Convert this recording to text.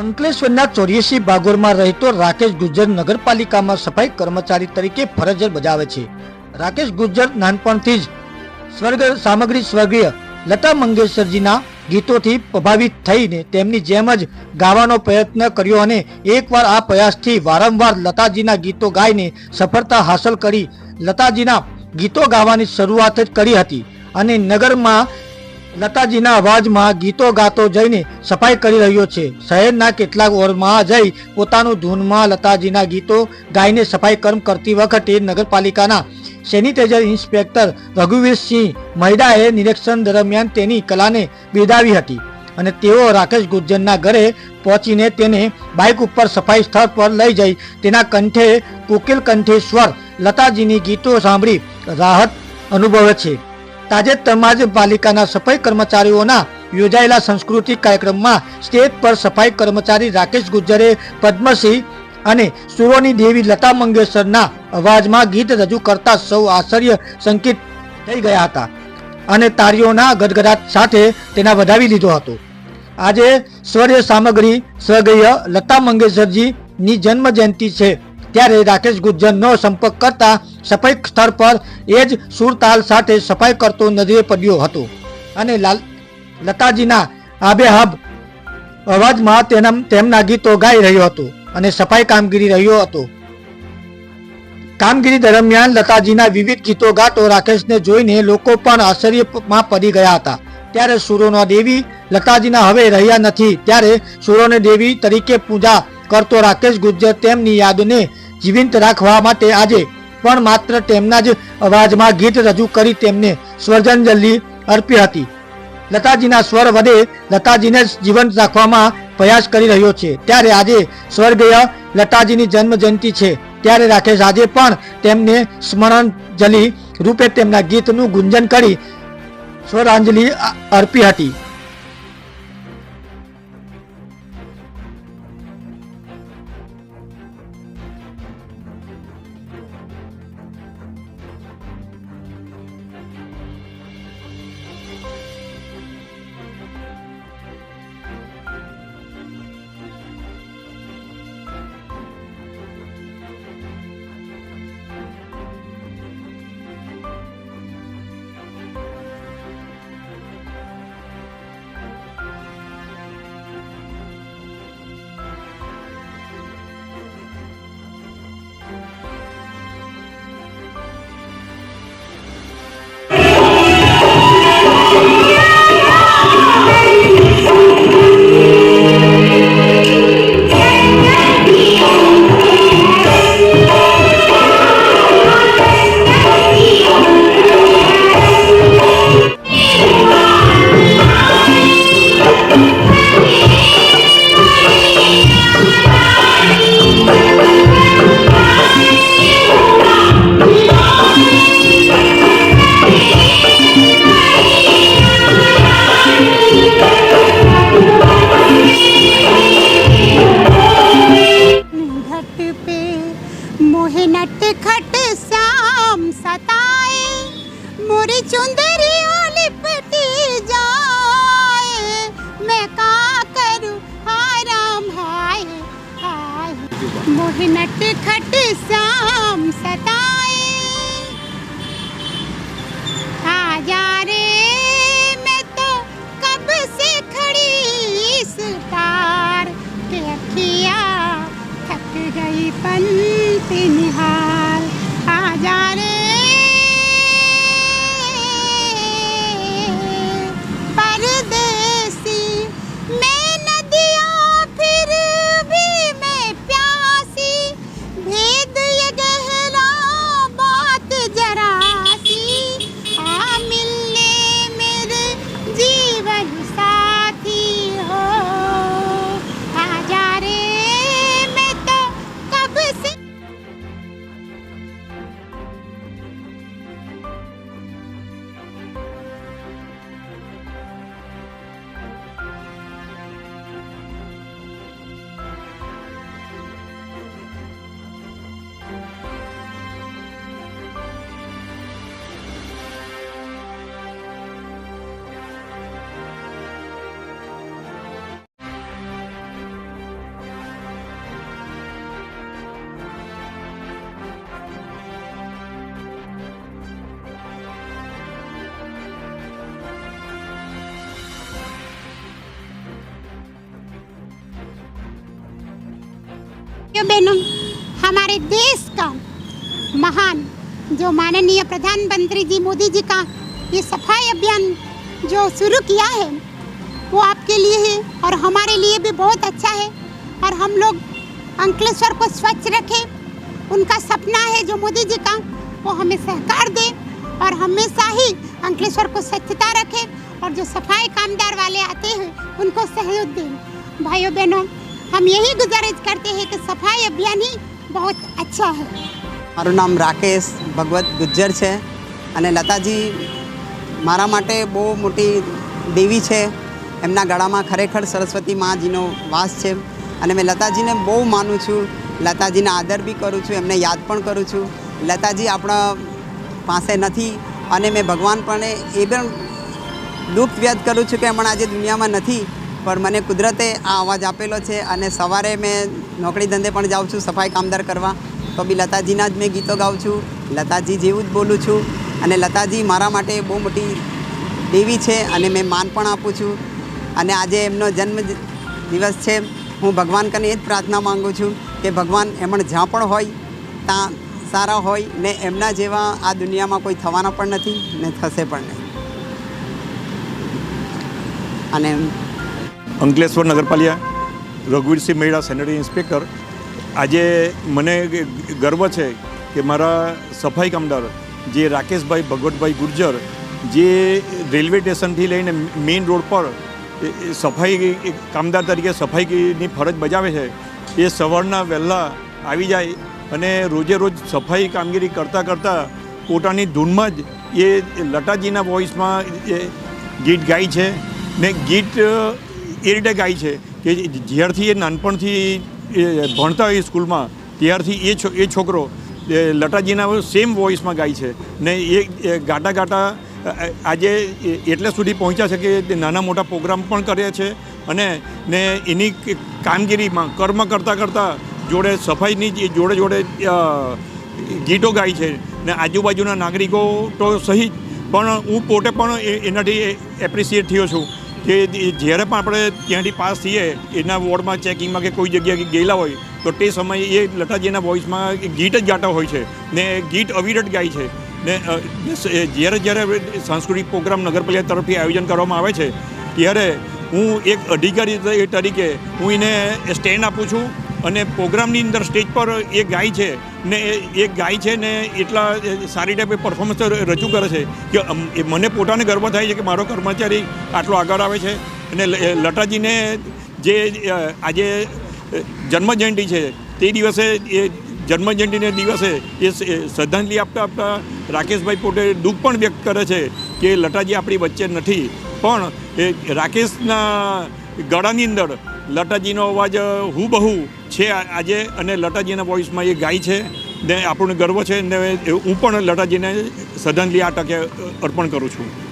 અંકલેશ્વરના ચોર્યાસી બાગોરમાં રહેતો રાકેશ ગુજ્જર નગરપાલિકામાં સફાઈ કર્મચારી તરીકે ફરજ બજાવે છે. રાકેશ ગુજ્જર નાનપણથી જ સ્વર્ગ, સામગ્રી સ્વર્ગીય લતા મંગેશકરજીના ગીતોથી પ્રભાવિત થઈને તેમની જેમ જ ગાવાનો પ્રયત્ન કર્યો અને એકવાર આ પ્રયાસથી વારંવાર લતાજીના ગીતો ગાઈને સફળતા હાંસલ કરી લતાજીના ગીતો ગાવાની શરૂઆત જ કરી હતી. અને નગરમાં લતાજીના અવાજમાં ગીતો ગાતો જઈને સફાઈ કરી રહ્યો છે. શહેરના કેટલાક વોર્ડમાં જઈ પોતાનું ધૂનમાં લતાજીના ગીતો ગાઈને સફાઈ કર્મ કરતી વખતે નગરપાલિકાના સેનિટાઇઝર ઇન્સ્પેક્ટર રઘુવીરસિંહ મહિડાએ નિરીક્ષણ દરમિયાન તેની કલાને બિરદાવી હતી અને તેઓ રાકેશ ગુર્જરના ઘરે પહોંચીને તેને બાઇક ઉપર સફાઈ સ્થળ પર લઈ જઈ તેના કંઠે કોકિલ કંઠે સ્વર લતાજીની ગીતો સાંભળી રાહત અનુભવે છે. તાજેતરમાં જ પાલિકાના સફાઈ કર્મચારીઓના યોજાયેલા સાંસ્કૃતિક કાર્યક્રમમાં સ્ટેજ પર સફાઈ કર્મચારી રાકેશ ગુજ્જરે પદ્મશ્રી અને સુરોની દેવી લતા મંગેશકરના અવાજમાં ગીત રજૂ કરતા સૌ આશ્ચર્ય સંકિત થઈ ગયા હતા અને તારીઓના ગદગદાટ સાથે તેના વધાવી લીધો હતો. આજે સ્વર્ય સામગ્રી સ્વર્ગીય લતા મંગેશકરજીની જન્મ જયંતિ છે. ત્યારે રાકેશ ગુજ્જરનો સંપર્ક કરતા સફાઈ સ્થળ પર એ જ સુરતાલ સાથે સફાઈ કરતો નજરે પડ્યો હતો. અને લાલ લતાજીના આબેહબ અવાજમાં તેના તેમના ગીતો ગાઈ રહ્યો હતો અને સફાઈ કામગીરી રહ્યો હતો. કામગીરી દરમિયાન લતાજીના વિવિધ ગીતો ગાતો રાકેશને જોઈને લોકો પણ આશ્ચર્યમાં પડી ગયા હતા. ત્યારે સુરોનો દેવી લતાજીના હવે રહ્યા નથી. ત્યારે સુરોને દેવી તરીકે પૂજા કરતો રાકેશ ગુજ્જર તેમની યાદને જીવંત રાખવા માટે આજે પણ માત્ર તેમના જ અવાજમાં ગીત રજૂ કરી તેમને સ્વર્જનજલિ અર્પી હતી. લતાજીના સ્વર વડે લતાજીને જ જીવંત રાખવામાં પ્રયાસ કરી રહ્યો છે. ત્યારે આજે સ્વર્ગીય લતાજીની જન્મ જયંતિ છે. ત્યારે રાકેશ આજે પણ તેમને સ્મરણજલિ રૂપે તેમના ગીતનું ગુંજન કરી સ્વરાંજલિ અર્પી હતી. नट खट शाम सताए। आजा रे, मैं तो कब से खड़ी इस पार के अखिया थक गई पंत निहाल भाइयों बहनों, हमारे देश का महान, जो माननीय प्रधानमंत्री जी मोदी जी का ये सफ़ाई अभियान जो शुरू किया है, वो आपके लिए है और हमारे लिए भी बहुत अच्छा है। और हम लोग अंकलेश्वर को स्वच्छ रखें, उनका सपना है जो मोदी जी का, वो हमें सहकार दे और हमेशा ही अंकलेश्वर को स्वच्छता रखें और जो सफ़ाई कामदार वाले आते हैं, उनको सहयोग दें। भाइयों, बहनों हम यही गुजारिश करते हैं कि सफाई अभियान ही बहुत अच्छा है મારું નામ રાકેશ ભગવત ગુજ્જર છે અને લતાજી મારા માટે બહુ મોટી દેવી છે એમના ગળામાં ખરેખર સરસ્વતી માજીનો વાસ છે અને મેં લતાજીને બહુ માનું છું લતાજીને આદર બી કરું છું એમને યાદ પણ કરું છું લતાજી આપણા પાસે નથી અને મેં ભગવાન પણ એ પણ દુઃખ વ્યક્ત કરું છું કે હમણાં આજે દુનિયામાં નથી પણ મને કુદરતે આ અવાજ આપેલો છે અને સવારે મેં નોકરી ધંધે પણ જાઉં છું સફાઈ કામદાર કરવા. તો બી લતાજીના જ મેં ગીતો ગાઉં છું, લતાજી જેવું જ બોલું છું અને લતાજી મારા માટે બહુ મોટી દેવી છે અને મેં માન પણ આપું છું. અને આજે એમનો જન્મ દિવસ છે. હું ભગવાન કને એ જ પ્રાર્થના માગું છું કે ભગવાન એમણે જ્યાં પણ હોય, ત્યાં સારા હોય ને એમના જેવા આ દુનિયામાં કોઈ થવાના પણ નથી ને થશે પણ નહીં. અને અંકલેશ્વર નગરપાલિકા, રઘુવીરસિંહ મેળા સેનેટરી ઇન્સ્પેક્ટર. આજે મને ગર્વ છે કે મારા સફાઈ કામદાર જે રાકેશભાઈ ભગવતભાઈ ગુર્જર, જે રેલવે સ્ટેશનથી લઈને મેઇન રોડ પર સફાઈ કામદાર તરીકે સફાઈની ફરજ બજાવે છે, એ સવારના વહેલા આવી જાય અને રોજે રોજ સફાઈ કામગીરી કરતાં કરતાં પોતાની ધૂનમાં જ એ લતાજીના વોઇસમાં એ ગીત ગાય છે ને ગીત એ રીતે ગાય છે કે જ્યારથી એ નાનપણથી ભણતા હોય સ્કૂલમાં ત્યારથી એ એ છોકરો એ લતાજીના સેમ વોઇસમાં ગાય છે. ને એ ગાટા અ, આજે એટલે સુધી પહોંચ્યા છે કે નાના મોટા પ્રોગ્રામ પણ કર્યા છે અને ને એની કામગીરીમાં કર્મ કરતાં કરતાં જોડે સફાઈની જોડે જોડે ગીતો ગાય છે. ને આજુબાજુના નાગરિકો તો સહિત પણ હું પોતે પણ એનાથી એપ્રિસિએટ થયો છું. કે જ્યારે પણ આપણે ત્યાંથી પાસ થઈએ, એના વોર્ડમાં ચેકિંગમાં કે કોઈ જગ્યાએ ગયેલા હોય, તો તે સમયે એ લતાજીના વોઇસમાં ગીત જ ગાતા હોય છે. ને ગીત અવિરત ગાય છે. ને જ્યારે જ્યારે સાંસ્કૃતિક પ્રોગ્રામ નગરપાલિકા તરફથી આયોજન કરવામાં આવે છે, ત્યારે હું એક અધિકારી તરીકે હું એને સ્ટેન્ડ આપું છું. અને પ્રોગ્રામની અંદર સ્ટેજ પર એ ગાય છે ને એ- ગાય છે ને એટલા સારી ટાઈપે પરફોર્મન્સ રજૂ કરે છે કે એ મને પોતાને ગર્વ થાય છે કે મારો કર્મચારી આટલો આગળ આવે છે. અને લતાજીને જે આજે જન્મજયંતિ છે તે દિવસે એ જન્મજયંતિને દિવસે એ શ્રદ્ધાંજલિ આપતા આપતા રાકેશભાઈ પોતે દુઃખ પણ વ્યક્ત કરે છે કે લતાજી આપણી વચ્ચે નથી. પણ એ રાકેશના ગળાની અંદર લતાજીનો અવાજ હુબહુ છે આજે અને લતાજીના વોઇસમાં એ ગાય છે. ને આપણને ગર્વ છે ને હું પણ લતાજીને શ્રદ્ધાંજલિ આ તકે અર્પણ કરું છું.